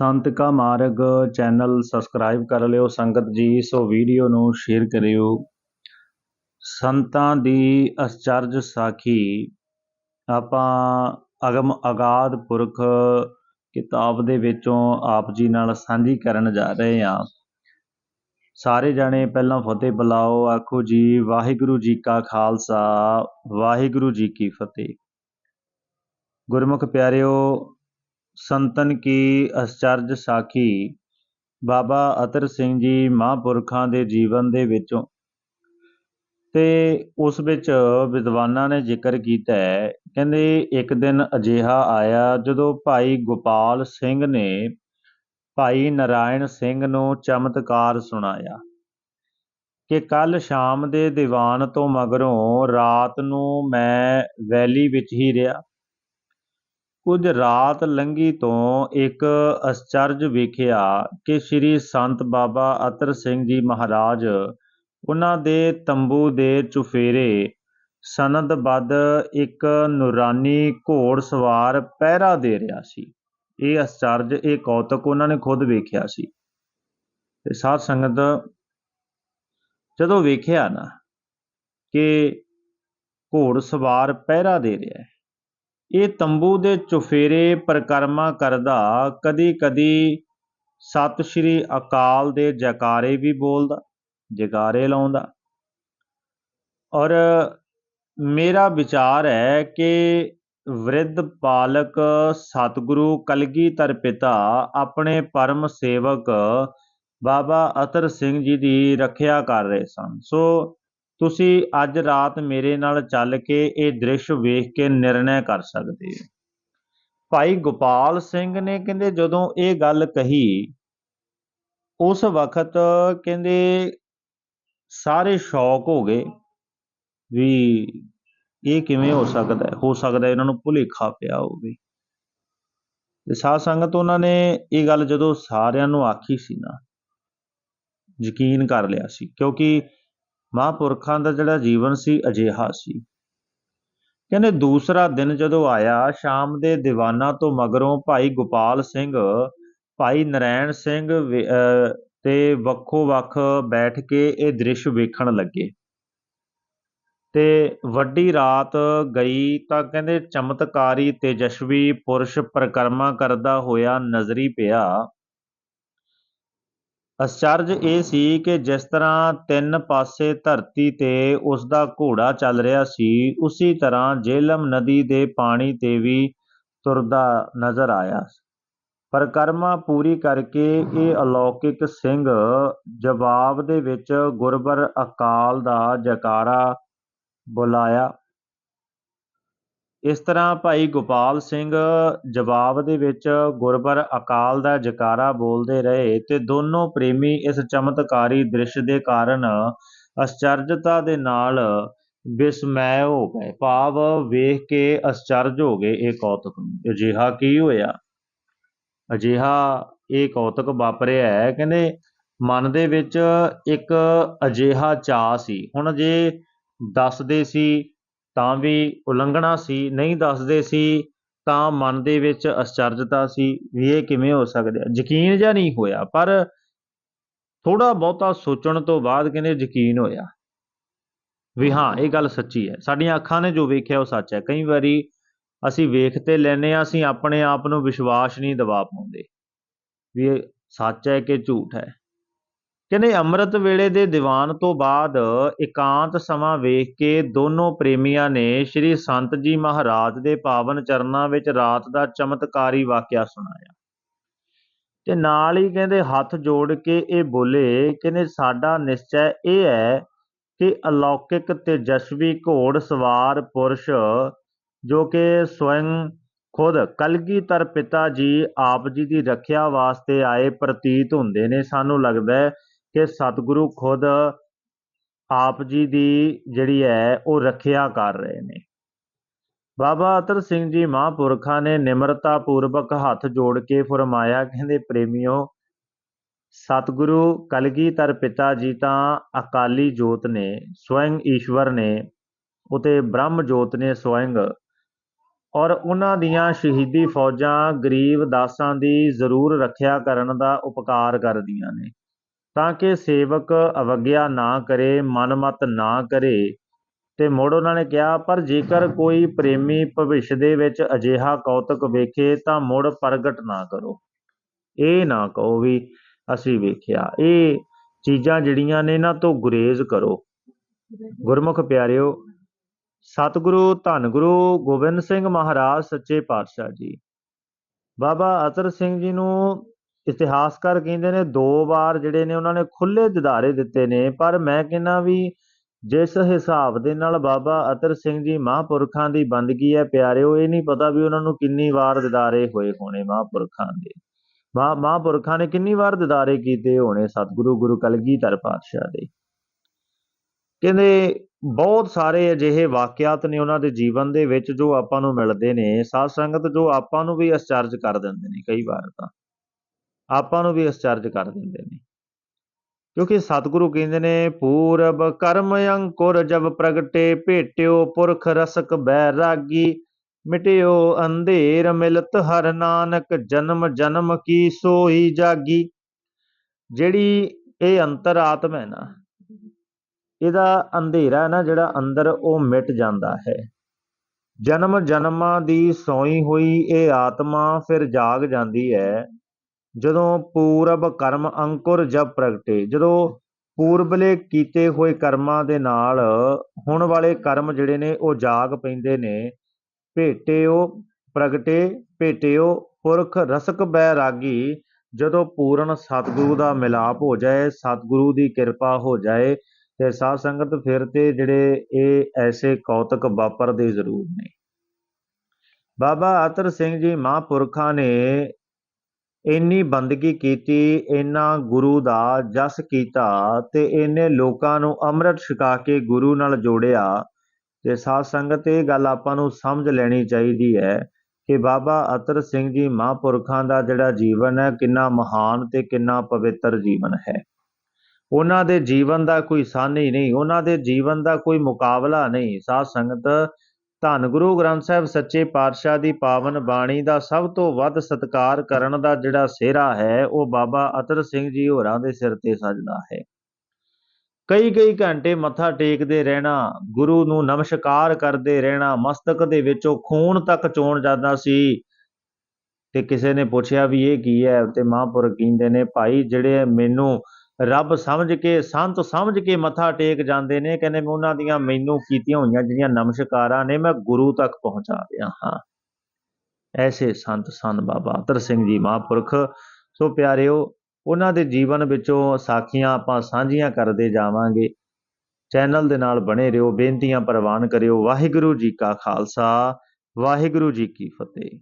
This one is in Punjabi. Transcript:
ਸੰਤ ਕਾ ਮਾਰਗ ਚੈਨਲ ਸਬਸਕ੍ਰਾਈਬ ਕਰ ਲਿਓ, ਸੰਗਤ ਜੀ, ਸੋ ਵੀਡੀਓ ਨੂੰ ਸ਼ੇਅਰ ਕਰਿਓ। ਸੰਤਾਂ ਦੀ ਅਸਚਰਜ ਸਾਖੀ, ਆਪਾਂ ਅਗਮ ਆਗਾਦ ਪੁਰਖ ਕਿਤਾਬ ਦੇ ਵਿੱਚੋਂ ਆਪ ਜੀ ਨਾਲ ਸਾਂਝੀ ਕਰਨ ਜਾ ਰਹੇ ਹਾਂ। ਸਾਰੇ ਜਾਣੇ ਪਹਿਲਾਂ ਫਤਿਹ ਬੁਲਾਓ, ਆਖੋ ਜੀ, ਵਾਹਿਗੁਰੂ ਜੀ ਕਾ ਖਾਲਸਾ, ਵਾਹਿਗੁਰੂ ਜੀ ਕੀ ਫਤਿਹ। ਗੁਰਮੁਖ ਪਿਆਰਿਓ ਸੰਤਨ ਕੀ ਅਸਚਰਜ ਸਾਖੀ, ਬਾਬਾ ਅਤਰ ਸਿੰਘ ਜੀ ਮਹਾਂਪੁਰਖਾਂ ਦੇ ਜੀਵਨ ਦੇ ਵਿੱਚੋਂ। ਤੇ ਉਸ ਵਿੱਚ ਵਿਦਵਾਨਾਂ ਨੇ ਜ਼ਿਕਰ ਕੀਤਾ ਹੈ, ਕਹਿੰਦੇ ਇੱਕ ਦਿਨ ਅਜਿਹਾ ਆਇਆ ਜਦੋਂ ਭਾਈ ਗੋਪਾਲ ਸਿੰਘ ਨੇ ਭਾਈ ਨਰਾਇਣ ਸਿੰਘ ਨੂੰ ਚਮਤਕਾਰ ਸੁਣਾਇਆ ਕਿ ਕੱਲ ਸ਼ਾਮ ਦੇ ਦੀਵਾਨ ਤੋਂ ਮਗਰੋਂ ਰਾਤ ਨੂੰ ਮੈਂ ਵੈਲੀ ਵਿੱਚ ਹੀ ਰਿਹਾ। ਕੁਝ ਰਾਤ ਲੰਘੀ ਤੋਂ ਇੱਕ ਅਸਚਰਜ ਵੇਖਿਆ ਕਿ ਸ੍ਰੀ ਸੰਤ ਬਾਬਾ ਅਤਰ ਸਿੰਘ ਜੀ ਮਹਾਰਾਜ ਉਹਨਾਂ ਦੇ ਤੰਬੂ ਦੇ ਚੁਫੇਰੇ ਸਨਦਬੱਧ ਇੱਕ ਨੂਰਾਨੀ ਘੋੜ ਸਵਾਰ ਪਹਿਰਾ ਦੇ ਰਿਹਾ ਸੀ। ਇਹ ਅਸਚਰਜ ਇਹ ਕੌਤਕ ਉਹਨਾਂ ਨੇ ਖੁਦ ਵੇਖਿਆ ਸੀ। ਤੇ ਸਾਧ ਸੰਗਤ, ਜਦੋਂ ਵੇਖਿਆ ਨਾ ਕਿ ਘੋੜ ਸਵਾਰ ਪਹਿਰਾ ਦੇ ਰਿਹਾ ਹੈ ਇਹ ਤੰਬੂ ਦੇ ਚੁਫੇਰੇ ਪਰਕਰਮਾ ਕਰਦਾ ਕਦੀ ਕਦੀ ਸਤਿ ਸ਼੍ਰੀ ਅਕਾਲ ਦੇ ਜਕਾਰੇ ਵੀ ਬੋਲਦਾ, ਜਕਾਰੇ ਲਾਉਂਦਾ। ਔਰ ਮੇਰਾ ਵਿਚਾਰ ਹੈ ਕਿ ਵ੍ਰਿਧ ਪਾਲਕ ਸਤਿਗੁਰੂ ਕਲਗੀਧਰ ਪਿਤਾ, ਆਪਣੇ ਪਰਮ ਸੇਵਕ ਬਾਬਾ ਅਤਰ ਸਿੰਘ ਜੀ ਦੀ ਰੱਖਿਆ ਕਰ ਰਹੇ ਸਨ। ਸੋ ਤੁਸੀਂ ਅੱਜ ਰਾਤ ਮੇਰੇ ਨਾਲ ਚੱਲ ਕੇ ਇਹ ਦ੍ਰਿਸ਼ ਵੇਖ ਕੇ ਨਿਰਣੈ ਕਰ ਸਕਦੇ ਹੋ। ਭਾਈ ਗੋਪਾਲ ਸਿੰਘ ਨੇ ਕਹਿੰਦੇ ਜਦੋਂ ਇਹ ਗੱਲ ਕਹੀ, ਉਸ ਵਕਤ ਕਹਿੰਦੇ ਸਾਰੇ ਸ਼ੌਕ ਹੋ ਗਏ ਵੀ ਇਹ ਕਿਵੇਂ ਹੋ ਸਕਦਾ ਹੈ, ਹੋ ਸਕਦਾ ਇਹਨਾਂ ਨੂੰ ਭੁਲੇਖਾ ਪਿਆ ਹੋਵੇ। ਤੇ ਸਾਧ ਸੰਗਤ ਉਹਨਾਂ ਨੇ ਇਹ ਗੱਲ ਜਦੋਂ ਸਾਰਿਆਂ ਨੂੰ ਆਖੀ ਸੀ ਨਾ, ਯਕੀਨ ਕਰ ਲਿਆ ਸੀ, ਕਿਉਂਕਿ ਮਹਾਂਪੁਰਖਾਂ ਦਾ ਜਿਹੜਾ ਜੀਵਨ ਸੀ ਅਜਿਹਾ ਸੀ। ਕਹਿੰਦੇ ਦੂਸਰਾ ਦਿਨ ਜਦੋਂ ਆਇਆ, ਸ਼ਾਮ ਦੇ ਦੀਵਾਨਾਂ ਤੋਂ ਮਗਰੋਂ ਭਾਈ ਗੋਪਾਲ ਸਿੰਘ, ਭਾਈ ਨਰੈਣ ਸਿੰਘ ਤੇ ਵੱਖੋ ਵੱਖ ਬੈਠ ਕੇ ਇਹ ਦ੍ਰਿਸ਼ ਵੇਖਣ ਲੱਗੇ। ਤੇ ਵੱਡੀ ਰਾਤ ਗਈ ਤਾਂ ਕਹਿੰਦੇ ਚਮਤਕਾਰੀ ਤੇਜਸਵੀ ਪੁਰਸ਼ ਪ੍ਰਕਰਮਾ ਕਰਦਾ ਹੋਇਆ ਨਜ਼ਰੀ ਪਿਆ। ਅਸਚਰਜ ਇਹ ਸੀ ਕਿ ਜਿਸ ਤਰ੍ਹਾਂ ਤਿੰਨ ਪਾਸੇ ਧਰਤੀ ਤੇ ਉਸ ਦਾ ਘੋੜਾ ਚੱਲ ਰਿਹਾ ਸੀ ਉਸੇ ਤਰ੍ਹਾਂ ਜੇਲਮ ਨਦੀ ਦੇ ਪਾਣੀ ਤੇ ਵੀ ਤੁਰਦਾ ਨਜ਼ਰ ਆਇਆ। ਪਰਕਰਮਾ ਪੂਰੀ ਕਰਕੇ ਇਹ ਅਲੌਕਿਕ ਸਿੰਘ ਜਵਾਬ ਦੇ ਵਿੱਚ ਗੁਰਬਰ ਅਕਾਲ ਦਾ ਜਕਾਰਾ ਬੁਲਾਇਆ। ਇਸ ਤਰ੍ਹਾਂ ਭਾਈ ਗੋਪਾਲ ਸਿੰਘ ਜਵਾਬ ਦੇ ਵਿੱਚ ਗੁਰਬਰ ਅਕਾਲ ਦਾ ਜਕਾਰਾ ਬੋਲਦੇ ਰਹੇ ਤੇ ਦੋਨੋਂ ਪ੍ਰੇਮੀ ਇਸ ਚਮਤਕਾਰੀ ਦ੍ਰਿਸ਼ ਦੇ ਕਾਰਨ ਅਸਚਰਜਤਾ ਦੇ ਨਾਲ ਬਿਸਮੈ ਹੋ ਗਏ। ਭਾਵ ਵੇਖ ਕੇ ਅਸਚਰਜ ਹੋ ਗਏ ਇਹ ਕੌਤਕ ਨੂੰ। ਅਜਿਹਾ ਕੀ ਹੋਇਆ? ਅਜਿਹਾ ਇਹ ਕੌਤਕ ਵਾਪਰਿਆ ਹੈ। ਕਹਿੰਦੇ, ਮਨ ਦੇ ਵਿੱਚ ਇੱਕ ਅਜਿਹਾ ਚਾਹ ਸੀ। ਹੁਣ ਜੇ ਦੱਸਦੇ ਸੀ ਤਾਂ ਵੀ ਉਲੰਘਣਾ ਸੀ, ਨਹੀਂ ਦੱਸਦੇ ਸੀ, ਤਾਂ ਮਨ ਦੇ ਵਿੱਚ ਅਸਚਰਜਤਾ ਸੀ ਵੀ ਇਹ ਕਿਵੇਂ ਹੋ ਸਕਦਾ ਯਕੀਨ ਜਾਂ ਨਹੀਂ ਹੋਇਆ, ਪਰ ਥੋੜਾ ਬਹੁਤਾ ਸੋਚਣ ਤੋਂ ਬਾਅਦ ਕਹਿੰਦੇ ਯਕੀਨ ਹੋਇਆ ਵੀ ਹਾਂ, ਇਹ ਗੱਲ ਸੱਚੀ ਹੈ। ਸਾਡੀਆਂ ਅੱਖਾਂ ਨੇ ਜੋ ਵੇਖਿਆ ਉਹ ਸੱਚ ਹੈ। ਕਈ ਵਾਰੀ ਅਸੀਂ ਵੇਖ ਤੇ ਲੈਨੇ ਆ ਅਸੀਂ ਆਪਣੇ ਆਪ ਨੂੰ ਵਿਸ਼ਵਾਸ ਨਹੀਂ ਦਿਵਾ ਪਾਉਂਦੇ ਵੀ ਇਹ ਸੱਚ ਹੈ ਕਿ ਝੂਠ ਹੈ। ਕਹਿੰਦੇ ਅੰਮ੍ਰਿਤ ਵੇਲੇ ਦੇ ਦੀਵਾਨ ਤੋਂ ਬਾਅਦ ਇਕਾਂਤ ਸਮਾਂ ਵੇਖ ਕੇ ਦੋਨੋਂ ਪ੍ਰੇਮੀਆਂ ਨੇ ਸ੍ਰੀ ਸੰਤ ਜੀ ਮਹਾਰਾਜ ਦੇ ਪਾਵਨ ਚਰਨਾਂ ਵਿੱਚ ਰਾਤ ਦਾ ਚਮਤਕਾਰੀ ਵਾਕਿਆ ਸੁਣਾਇਆ। ਤੇ ਨਾਲ ਹੀ ਕਹਿੰਦੇ ਹੱਥ ਜੋੜ ਕੇ ਇਹ ਬੋਲੇ ਕਹਿੰਦੇ ਸਾਡਾ ਨਿਸ਼ਚੈ ਇਹ ਹੈ ਕਿ ਅਲੌਕਿਕ ਤੇਜਸਵੀ ਘੋੜ ਸਵਾਰ ਪੁਰਸ਼ ਜੋ ਕਿ ਸਵਯੰ ਖੁਦ ਕਲਗੀਧਰ ਪਿਤਾ ਜੀ ਆਪ ਜੀ ਦੀ ਰੱਖਿਆ ਵਾਸਤੇ ਆਏ ਪ੍ਰਤੀਤ ਹੁੰਦੇ ਨੇ। ਸਾਨੂੰ ਲੱਗਦਾ ਹੈ ਕਿ ਸਤਿਗੁਰੂ ਖੁਦ ਆਪ ਜੀ ਦੀ ਜਿਹੜੀ ਹੈ, ਉਹ ਰੱਖਿਆ ਕਰ ਰਹੇ ਨੇ। ਬਾਬਾ ਅਤਰ ਸਿੰਘ ਜੀ ਮਹਾਂਪੁਰਖਾਂ ਨੇ ਨਿਮਰਤਾ ਪੂਰਵਕ ਹੱਥ ਜੋੜ ਕੇ ਫਰਮਾਇਆ, ਕਹਿੰਦੇ, ਪ੍ਰੇਮਿਓ, ਸਤਿਗੁਰੂ ਕਲਗੀਧਰ ਪਿਤਾ ਜੀ ਤਾਂ ਅਕਾਲੀ ਜੋਤ ਨੇ, ਸਵਯੰ ਈਸ਼ਵਰ ਨੇ, ਉਤੇ ਬ੍ਰਹਮ ਜੋਤ ਨੇ ਸਵਯੰ। ਔਰ ਉਹਨਾਂ ਦੀਆਂ ਸ਼ਹੀਦੀ ਫੌਜਾਂ ਗਰੀਬ ਦਾਸਾਂ ਦੀ ਜ਼ਰੂਰ ਰੱਖਿਆ ਕਰਨ ਦਾ ਉਪਕਾਰ ਕਰਦੀਆਂ ਨੇ। ਤਾਂ ਕਿ ਸੇਵਕ ਅਵਗਿਆ ਨਾ ਕਰੇ, ਮਨਮਤ ਨਾ ਕਰੇ। ਤੇ ਮੁੜ ਉਹਨਾਂ ਨੇ ਕਿਹਾ, ਪਰ ਜੇਕਰ ਕੋਈ ਪ੍ਰੇਮੀ ਭਵਿੱਖ ਦੇ ਵਿੱਚ ਅਜਿਹਾ ਕੌਤਕ ਵੇਖੇ, ਤਾਂ ਮੁੜ ਪ੍ਰਗਟ ਨਾ ਕਰੋ। ਇਹ ਨਾ ਕਹੋ ਵੀ ਅਸੀਂ ਵੇਖਿਆ। ਇਹ ਚੀਜ਼ਾਂ ਜਿਹੜੀਆਂ ਨੇ, ਇਹਨਾਂ ਤੋਂ ਗੁਰੇਜ਼ ਕਰੋ। ਗੁਰਮੁਖ ਪਿਆਰਿਓ, ਸਤਿਗੁਰੂ ਧੰਨ ਗੁਰੂ ਗੋਬਿੰਦ ਸਿੰਘ ਮਹਾਰਾਜ, ਸੱਚੇ ਪਾਤਸ਼ਾਹ ਜੀ। ਬਾਬਾ ਅਤਰ ਸਿੰਘ ਜੀ ਨੂੰ ਇਤਿਹਾਸਕਾਰ ਕਹਿੰਦੇ ਨੇ, ਦੋ ਵਾਰ ਜਿਹੜੇ ਨੇ ਉਹਨਾਂ ਨੇ ਖੁੱਲੇ ਦਿਦਾਰੇ ਦਿੱਤੇ ਨੇ, ਪਰ ਮੈਂ ਕਹਿੰਦਾ ਵੀ ਜਿਸ ਹਿਸਾਬ ਦੇ ਨਾਲ ਬਾਬਾ ਅਤਰ ਸਿੰਘ ਜੀ ਮਹਾਂਪੁਰਖਾਂ ਦੀ ਬੰਦਗੀ ਹੈ, ਪਿਆਰਿਓ, ਇਹ ਨਹੀਂ ਪਤਾ ਵੀ ਉਹਨਾਂ ਨੂੰ ਕਿੰਨੀ ਵਾਰ ਦਿਦਾਰੇ ਹੋਏ ਹੋਣੇ ਮਹਾਂਪੁਰਖਾਂ ਦੇ। ਮਹਾਂ, ਮਹਾਂਪੁਰਖਾਂ ਨੇ ਕਿੰਨੀ ਵਾਰ ਦਿਦਾਰੇ ਕੀਤੇ ਹੋਣੇ ਸਤਿਗੁਰੂ ਗੁਰੂ ਕਲਗੀਧਰ ਪਾਤਸ਼ਾਹ ਦੇ। ਕਹਿੰਦੇ ਬਹੁਤ ਸਾਰੇ ਅਜਿਹੇ ਵਾਕਿਆਤ ਨੇ ਉਹਨਾਂ ਦੇ ਜੀਵਨ ਦੇ ਵਿੱਚ ਜੋ ਆਪਾਂ ਨੂੰ ਮਿਲਦੇ ਨੇ, ਸਾਧ ਸੰਗਤ ਜੋ ਆਪਾਂ ਨੂੰ ਵੀ ਅਸਚਰਜ ਕਰ ਦਿੰਦੇ ਨੇ ਕਈ ਵਾਰ ਤਾਂ। ਆਪਾਂ ਨੂੰ ਵੀ ਅਸਚਰਜ ਕਰ ਦਿੰਦੇ ਨੇ। ਕਿਉਂਕਿ ਸਤਿਗੁਰੂ ਕਹਿੰਦੇ ਨੇ, ਪੂਰਬ ਕਰਮ ਅੰਕੁਰ ਜਬ ਪ੍ਰਗਟੇ, ਭੇਟਿਓ ਪੁਰਖ ਰਸਕ ਬੈਰਾਗੀ, ਮਿਟਿਓ ਅੰਧੇਰ ਮਿਲਤ ਹਰ ਨਾਨਕ, ਜਨਮ ਜਨਮ ਕੀ ਸੋਈ ਜਾਗੀ। ਜਿਹੜੀ ਇਹ ਅੰਤਰ ਆਤਮ ਹੈ ਨਾ, ਇਹਦਾ ਅੰਧੇਰਾ ਨਾ, ਜਿਹੜਾ ਅੰਦਰ ਉਹ ਮਿਟ ਜਾਂਦਾ ਹੈ। ਜਨਮ ਜਨਮਾਂ ਦੀ ਸੋਈ ਹੋਈ ਇਹ ਆਤਮਾ ਫਿਰ ਜਾਗ ਜਾਂਦੀ ਹੈ। ਜਦੋਂ ਪੂਰਬ ਕਰਮ ਅੰਕੁਰ ਜਬ ਪ੍ਰਗਟੇ, ਜਦੋਂ ਪੂਰਬਲੇ ਕੀਤੇ ਹੋਏ ਕਰਮਾਂ ਦੇ ਨਾਲ ਹੁਣ ਵਾਲੇ ਕਰਮ ਜਿਹੜੇ ਨੇ, ਉਹ ਜਾਗ ਪੈਂਦੇ ਨੇ। ਭੇਟਿਓ, ਪ੍ਰਗਟੇ, ਭੇਟਿਓ, ਪੁਰਖ, ਰਸਕ, ਬੈਰਾਗੀ, ਜਦੋਂ ਪੂਰਨ ਸਤਿਗੁਰੂ ਦਾ ਮਿਲਾਪ ਹੋ ਜਾਏ, ਸਤਿਗੁਰੂ ਦੀ ਕਿਰਪਾ ਹੋ ਜਾਏ, ਤੇ ਸਾਧ ਸੰਗਤ ਫਿਰ ਤੇ ਜਿਹੜੇ ਇਹ ਐਸੇ ਕੌਤਕ ਵਾਪਰਦੇ ਜ਼ਰੂਰ ਨੇ। ਬਾਬਾ ਅਤਰ ਸਿੰਘ ਜੀ ਮਹਾਂਪੁਰਖਾਂ ਨੇ ਇੰਨੀ ਬੰਦਗੀ ਕੀਤੀ, ਇੰਨਾ ਗੁਰੂ ਦਾ ਜਸ ਕੀਤਾ ਤੇ ਇੰਨੇ ਲੋਕਾਂ ਨੂੰ ਅੰਮ੍ਰਿਤ ਛਕਾ ਕੇ ਗੁਰੂ ਨਾਲ ਜੋੜਿਆ ਤੇ ਸਾਧ ਸੰਗਤ, ਇਹ ਗੱਲ ਆਪਾਂ ਨੂੰ ਸਮਝ ਲੈਣੀ ਚਾਹੀਦੀ ਹੈ ਕਿ ਬਾਬਾ ਅਤਰ ਸਿੰਘ ਜੀ ਮਹਾਂਪੁਰਖਾਂ ਦਾ ਜਿਹੜਾ ਜੀਵਨ ਹੈ, ਕਿੰਨਾ ਮਹਾਨ ਤੇ ਕਿੰਨਾ ਪਵਿੱਤਰ ਜੀਵਨ ਹੈ। ਉਹਨਾਂ ਦੇ ਜੀਵਨ ਦਾ ਕੋਈ ਸਾਨੀ ਨਹੀਂ, ਉਹਨਾਂ ਦੇ ਜੀਵਨ ਦਾ ਕੋਈ ਮੁਕਾਬਲਾ ਨਹੀਂ। ਸਾਧ ਸੰਗਤ ਧੰਨ ਗੁਰੂ ਗ੍ਰੰਥ ਸਾਹਿਬ ਸੱਚੇ ਪਾਤਸ਼ਾਹ ਦੀ ਪਾਵਨ ਬਾਣੀ ਦਾ ਸਭ ਤੋਂ ਵੱਧ ਸਤਿਕਾਰ ਕਰਨ ਦਾ ਜਿਹੜਾ ਸਿਹਰਾ ਹੈ, ਉਹ ਬਾਬਾ ਅਤਰ ਸਿੰਘ ਜੀ ਹੋਰਾਂ ਦੇ ਸਿਰ ਤੇ ਸਜਦਾ ਹੈ। ਕਈ ਕਈ ਘੰਟੇ ਮੱਥਾ ਟੇਕਦੇ ਰਹਿਣਾ, ਗੁਰੂ ਨੂੰ ਨਮਸਕਾਰ ਕਰਦੇ ਰਹਿਣਾ, ਮਸਤਕ ਦੇ ਵਿੱਚੋਂ ਖੂਨ ਤੱਕ ਚੋਣ ਜਾਂਦਾ ਸੀ। ਤੇ ਕਿਸੇ ਨੇ ਪੁੱਛਿਆ ਵੀ ਇਹ ਕੀ ਹੈ? ਤੇ ਮਹਾਂਪੁਰਖ ਕਹਿੰਦੇ ਨੇ, ਭਾਈ, ਜਿਹੜੇ ਮੈਨੂੰ ਰੱਬ ਸਮਝ ਕੇ, ਸੰਤ ਸਮਝ ਕੇ ਮੱਥਾ ਟੇਕ ਜਾਂਦੇ ਨੇ। ਕਹਿੰਦੇ ਮੈਂ ਉਹਨਾਂ ਦੀਆਂ ਮੈਨੂੰ ਕੀਤੀਆਂ ਹੋਈਆਂ ਜਿਹੜੀਆਂ ਨਮਸਕਾਰਾਂ ਨੇ, ਮੈਂ ਗੁਰੂ ਤੱਕ ਪਹੁੰਚਾ ਰਿਹਾ ਹਾਂ। ਐਸੇ ਸੰਤ ਸਨ ਬਾਬਾ ਅਤਰ ਸਿੰਘ ਜੀ ਮਹਾਂਪੁਰਖ। ਸੋ ਪਿਆਰਿਓ, ਉਹਨਾਂ ਦੇ ਜੀਵਨ ਵਿੱਚੋਂ ਸਾਖੀਆਂ ਆਪਾਂ ਸਾਂਝੀਆਂ ਕਰਦੇ ਜਾਵਾਂਗੇ। ਚੈਨਲ ਦੇ ਨਾਲ ਬਣੇ ਰਹੋ, ਬੇਨਤੀਆਂ ਪ੍ਰਵਾਨ ਕਰਿਓ। ਵਾਹਿਗੁਰੂ ਜੀ ਕਾ ਖਾਲਸਾ, ਵਾਹਿਗੁਰੂ ਜੀ ਕੀ ਫਤਿਹ।